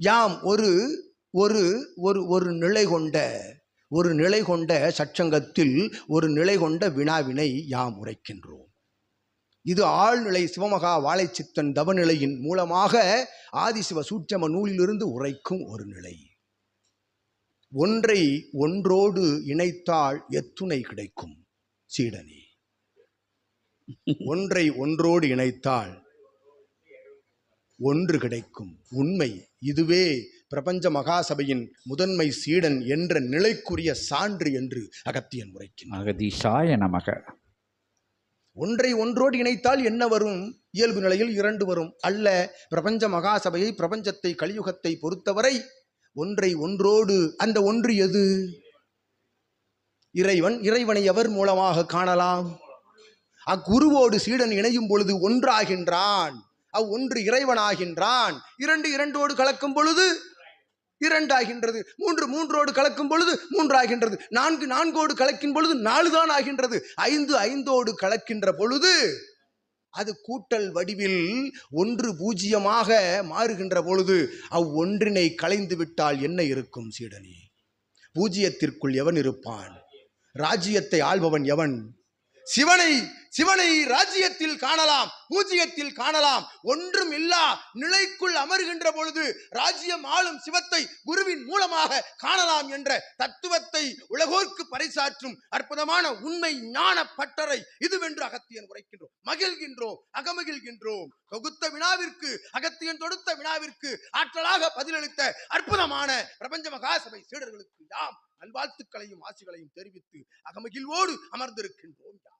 யாம் ஒரு ஒரு ஒரு ஒரு நிலை கொண்ட ஒரு நிலை கொண்ட சச்சங்கத்தில் ஒரு நிலை கொண்ட வினாவினை யாம் உரைக்கின்றோம். இது ஆழ்நிலை சிவமகா வாழைச்சித்தன் தவநிலையின் மூலமாக ஆதிசிவ சூட்சம நூலிலிருந்து உரைக்கும் ஒரு நிலை. ஒன்றை ஒன்றோடு இணைத்தால் எத்துணை கிடைக்கும் சீடனே. ஒன்றை ஒன்றோடு இணைத்தால் ஒன்று கிடைக்கும். உண்மை இதுவே பிரபஞ்ச மகாசபையின் முதன்மை சீடன் என்ற நிலைக்குரிய சான்று என்று அகத்தியன் உரைக்கின்றார் அகதீஷாய நமக. ஒன்றை ஒன்றோடு இணைத்தால் என்ன வரும்? இயல்பு நிலையில் இரண்டு வரும். அல்ல பிரபஞ்ச மகாசபையை பிரபஞ்சத்தை கலியுகத்தை பொறுத்தவரை ஒன்றை ஒன்றோடு அந்த ஒன்று எது? இறைவன் இறைவனை எவர் மூலமாக காணலாம்? அக்குருவோடு சீடன் இணையும் பொழுது ஒன்றாகின்றான். அவ் ஒன்று இறைவனாகின்றான். இரண்டு இரண்டோடு கலக்கும் பொழுது இரண்டாகின்றது. மூன்று மூன்றோடு கலக்கும் பொழுது மூன்றாகின்றது. நான்கு நான்கோடு கலக்கும் பொழுது நாலு தான் ஆகின்றது. ஐந்து ஐந்தோடு கலக்கின்ற பொழுது அது கூட்டல் வடிவில் ஒன்று பூஜ்ஜியமாக மாறுகின்ற பொழுது அவ்வொன்றினை கலைந்து விட்டால் என்ன இருக்கும் சீடனே? பூஜ்ஜியத்திற்குள் எவன் இருப்பான்? ராஜ்யத்தை ஆள்பவன் எவன்? சிவனை சிவனை ராஜ்யத்தில் காணலாம் பூஜ்ஜியத்தில் காணலாம். ஒன்றும் இல்லா நிலைக்குள் அமர்கின்ற பொழுது ராஜ்யம் ஆளும் சிவத்தை குருவின் மூலமாக காணலாம் என்ற தத்துவத்தை உலகோர்க்கு பறைசாற்றும் அற்புதமான உண்மை ஞான பட்டறை இதுவென்று அகத்தியன் உரைக்கின்றோம். மகிழ்கின்றோம் அகமகிழ்கின்றோம். தொகுத்த வினாவிற்கு அகத்தியன் தொடுத்த வினாவிற்கு ஆற்றலாக பதிலளித்த அற்புதமான பிரபஞ்ச மகாசபை சீடர்களுக்கு யாம் நல்வாழ்த்துக்களையும் ஆசிகளையும் தெரிவித்து அகமகிழ்வோடு அமர்ந்திருக்கின்றோம் யாம்.